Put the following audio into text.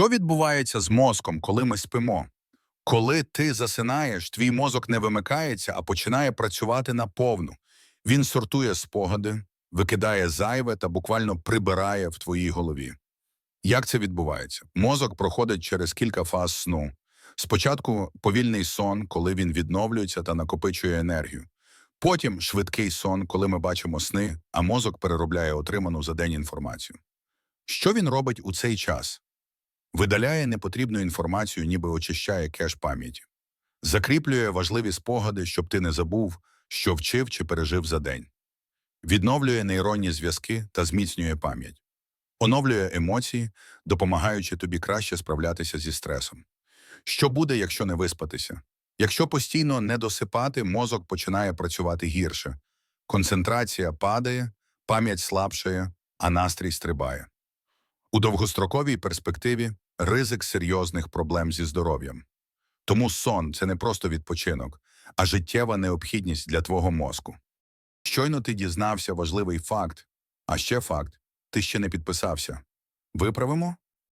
Що відбувається з мозком, коли ми спимо? Коли ти засинаєш, твій мозок не вимикається, а починає працювати наповну. Він сортує спогади, викидає зайве та буквально прибирає в твоїй голові. Як це відбувається? Мозок проходить через кілька фаз сну. Спочатку повільний сон, коли він відновлюється та накопичує енергію. Потім швидкий сон, коли ми бачимо сни, а мозок переробляє отриману за день інформацію. Що він робить у цей час? Видаляє непотрібну інформацію, ніби очищає кеш пам'яті. Закріплює важливі спогади, щоб ти не забув, що вчив чи пережив за день. Відновлює нейронні зв'язки та зміцнює пам'ять. Оновлює емоції, допомагаючи тобі краще справлятися зі стресом. Що буде, якщо не виспатися? Якщо постійно не досипати, мозок починає працювати гірше. Концентрація падає, пам'ять слабшає, а настрій стрибає. У довгостроковій перспективі ризик серйозних проблем зі здоров'ям. Тому сон це не просто відпочинок, а життєва необхідність для твого мозку. Щойно ти дізнався важливий факт, а ще факт ти ще не підписався. Виправимо?